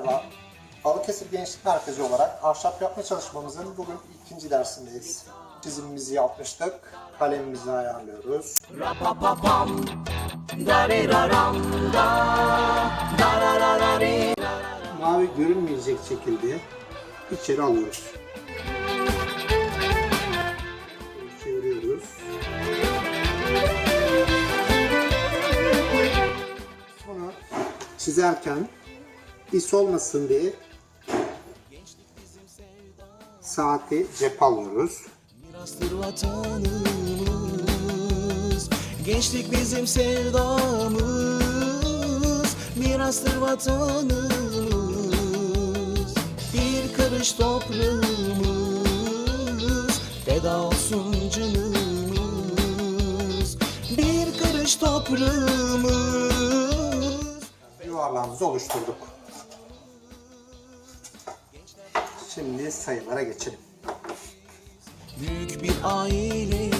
Merhaba. Balıkesir Gençlik Merkezi olarak ahşap yapma çalışmamızın bugün ikinci dersindeyiz. Çizimimizi yapmıştık. Kalemimizi ayarlıyoruz. Mavi görünmeyecek şekilde içeri alıyoruz. Çeviriyoruz. Sonra çizerken is olmasın diye saati cep alıyoruz. Gençlik bizim sevdamız Mirastır vatanımız Bir karış toprağımız Feda olsun canımız Bir karış toprağımız Yuvarlağımızı oluşturduk. Şimdi sayılara geçelim. Büyük bir aileyiz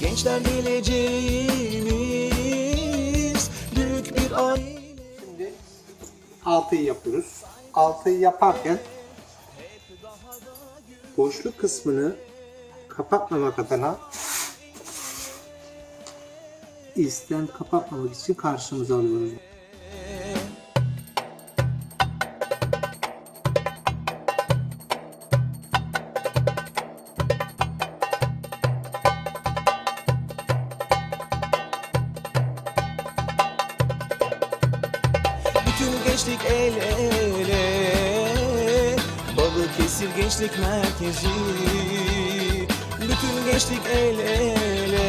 Gençler geleceğimiz Büyük bir aile Şimdi 6'yı yapıyoruz. 6'yı yaparken boşluk kısmını kapatmamak adına isten kapatmamak için karşımıza alıyoruz. Gençlik el ele Balıkesir Gençlik Merkezi Bütün gençlik el ele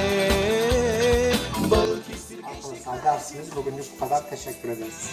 Balıkesir Arkadaşlar dersimiz bugünlük bu kadar. Teşekkür ederiz.